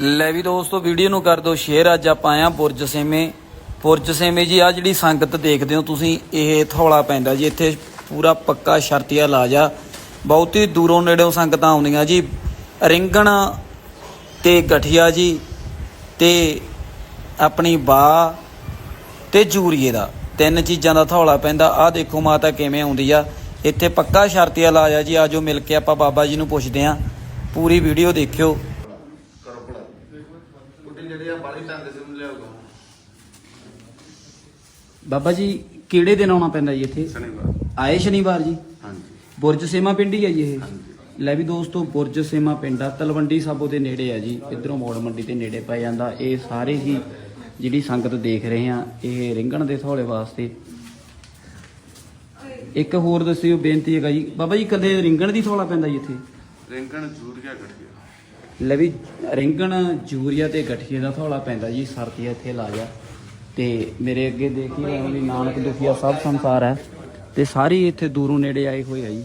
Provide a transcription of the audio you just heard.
ਲੈ ਵੀ ਦੋਸਤੋ, ਵੀਡੀਓ ਨੂੰ ਕਰ ਦਿਓ ਸ਼ੇਅਰ ਅੱਜ ਆਪਾਂ ਆਇਆ ਬੁਰਜ ਸੇਮੇ। ਬੁਰਜ ਸੇਮੇ ਜੀ ਆ ਜਿਹੜੀ ਸੰਗਤ ਦੇਖਦੇ ਹੋ ਤੁਸੀਂ, ਇਹ ਥੌਲਾ ਪੈਂਦਾ ਜੀ। ਇੱਥੇ ਪੂਰਾ ਪੱਕਾ ਸ਼ਰਤੀਆ ਇਲਾਜ ਆ। ਬਹੁਤ ਹੀ ਦੂਰੋਂ ਨੇੜਿਓਂ ਸੰਗਤਾਂ ਆਉਂਦੀਆਂ ਜੀ। ਰਿੰਗਣ ਤੇ ਗਠੀਆ ਜੀ ਤੇ ਆਪਣੀ ਬਾਹ ਤੇ ਜੂਰੀਏ ਦਾ। ਤਿੰਨ ਚੀਜ਼ਾਂ ਦਾ ਥੌਲਾ ਪੈਂਦਾ। ਆ ਦੇਖੋ ਮਾਤਾ ਕਿਵੇਂ ਆਉਂਦੀ ਆ। ਇੱਥੇ ਪੱਕਾ ਸ਼ਰਤੀਆ ਇਲਾਜ ਆ ਜੀ। ਆਜੋ ਮਿਲ ਕੇ ਆਪਾਂ ਬਾਬਾ ਜੀ ਨੂੰ ਪੁੱਛਦੇ ਆ ਪੂਰੀ ਵੀਡੀਓ ਦੇਖਿਓ। ਪੜਾ ਕੁੱਟੀ ਜਿਹੜੀ ਆ ਬਾਲੀ ਢੰਗ ਸੇ ਨੂੰ ਲਿਆਉਗਾ ਬਾਬਾ ਜੀ ਕਿਹੜੇ ਦਿਨ ਆਉਣਾ ਪੈਂਦਾ ਜੀ ਇੱਥੇ? ਸ਼ਨੀਵਾਰ। ਆਏ ਸ਼ਨੀਵਾਰ ਜੀ? ਹਾਂਜੀ। ਬੁਰਜ ਸੇਮਾ ਪਿੰਡ ਹੀ ਹੈ ਜੀ ਇਹ? ਹਾਂਜੀ। ਲੈ ਵੀ ਦੋਸਤੋ ਬੁਰਜ ਸੇਮਾ ਪਿੰਡ ਆ ਤਲਵੰਡੀ ਸਾਬੋ ਦੇ ਨੇੜੇ ਆ ਜੀ। ਇਧਰੋਂ ਮੋੜ ਮੰਡੀ ਦੇ ਨੇੜੇ ਪੈ ਜਾਂਦਾ। ਇਹ ਸਾਰੇ ਹੀ ਜਿਹੜੀ ਸੰਗਤ ਦੇਖ ਰਹੇ ਆ ਇਹ ਰਿੰਗਣ ਦੇ ਥੋਲੇ ਵਾਸਤੇ। ਇੱਕ ਹੋਰ ਦੱਸਿਓ ਬੇਨਤੀ ਹੈਗਾ ਜੀ। ਬਾਬਾ ਜੀ ਕੱਲੇ ਰਿੰਗਣ ਦੀ ਥੋਲਾ ਪੈਂਦਾ ਜੀ ਇੱਥੇ? ਰਿੰਗਣ ਗਿਆ ਘਟ ਗਿਆ ਲੈ ਵੀ ਰਿੰਗਣ ਜੂਰੀਆ ਤੇ ਗਠੀਏ ਦਾ ਥੌਲਾ ਪੈਂਦਾ ਜੀ, ਸਰਦੀ ਇੱਥੇ ਲਾ ਜਾ ਤੇ ਮੇਰੇ ਅੱਗੇ ਦੇਖੀ ਵੀ ਨਾਨਕ ਦੁਖੀਆ ਸਭ ਸੰਸਾਰ ਹੈ। ਤੇ ਸਾਰੇ ਇੱਥੇ ਦੂਰੋਂ ਨੇੜੇ ਆਏ ਹੋਏ ਆ ਜੀ।